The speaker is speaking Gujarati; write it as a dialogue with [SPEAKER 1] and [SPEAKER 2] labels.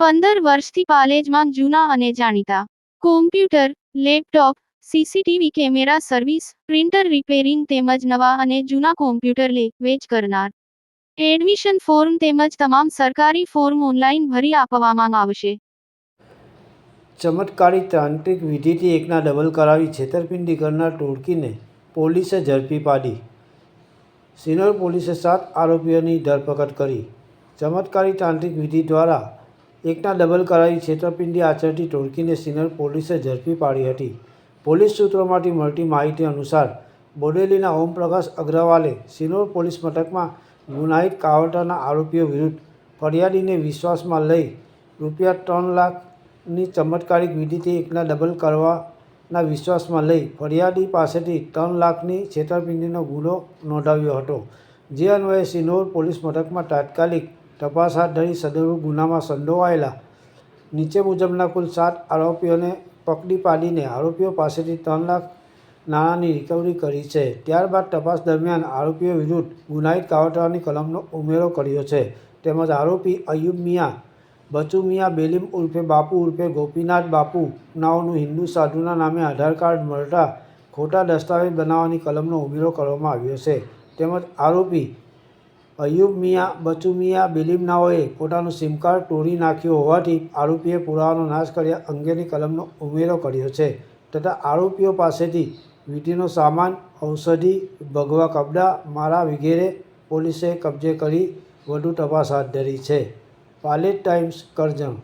[SPEAKER 1] પંદર વર્ષથી પાલેજમાં જૂના અને જાણીતા. Computer laptop C C T V camera service printer repairing તેમજ નવા અને જૂના કોમ્પ્યુટર લે, વેચ કરનાર. એડમિશન ફોર્મ તેમજ તમામ સરકારી ફોર્મ ઓનલાઈન ભરી આપવામાં આવશે.
[SPEAKER 2] ચમત્કારી તાંત્રિક વિધિથી એકના ડબલ કરાવી છેતરપિંડી કરનાર ટોળકીને પોલીસે ઝડપી પાડી. સિનોર પોલીસે સાત આરોપીઓની ધરપકડ કરી. ચમત્કારી તાંત્રિક વિધિ દ્વારા એકના ડબલ કરાવી છેતરપિંડી આચરતી ટોળકીને સિનર પોલીસે ઝડપી પાડી હતી. પોલીસ સૂત્રોમાંથી મળતી માહિતી અનુસાર, બોડેલીના ઓમપ્રકાશ અગ્રવાલે સિનોર પોલીસ મથકમાં ગુનાહિત કાવટાના આરોપીઓ વિરુદ્ધ ફરિયાદીને વિશ્વાસમાં લઈ રૂપિયા ત્રણ લાખની ચમત્કારિક વિધિથી એકના ડબલ કરવાના વિશ્વાસમાં લઈ ફરિયાદી પાસેથી ત્રણ લાખની છેતરપિંડીનો ગુનો નોંધાવ્યો હતો. જે અન્વયે સિનોર પોલીસ મથકમાં તાત્કાલિક તપાસ હાથ ધરી સદરુ ગુનામાં સંડોવાયેલા. નીચે મુજબના કુલ સાત આરોપીઓને પકડી પાડીને આરોપીઓ પાસેથી ત્રણ લાખ નાણાંની રિકવરી કરી છે. ત્યારબાદ તપાસ દરમિયાન આરોપીઓ વિરુદ્ધ ગુનાહિત કાવતરાની કલમનો ઉમેરો કર્યો છે. તેમજ આરોપી અયુબ મિયા, બચુ મિયા, બેલીમ ઉર્ફે બાપુ ઉર્ફે ગોપીનાથ બાપુ નાઓનું હિન્દુ સાધુના નામે આધાર કાર્ડ મળતા ખોટા દસ્તાવેજ બનાવવાની કલમનો ઉમેરો કરવામાં આવ્યો છે. તેમજ આરોપી અયુબ મિયા બચુ મિયા, બેલીમ પોતાનું સિમ કાર્ડ તોડી નાખ્યું હોવાથી આરોપીએ પુરાવાનો નાશ કર્યા અંગેની કલમનો ઉમેરો કર્યો છે. તથા આરોપીઓ પાસેથી વીટીનો સામાન, ઔષધિ, ભગવા કપડાં, મારા વગેરે પોલીસે કબજે કરી વધુ તપાસ હાથ ધરી છે. પાલેટ ટાઈમ્સ કરજણ.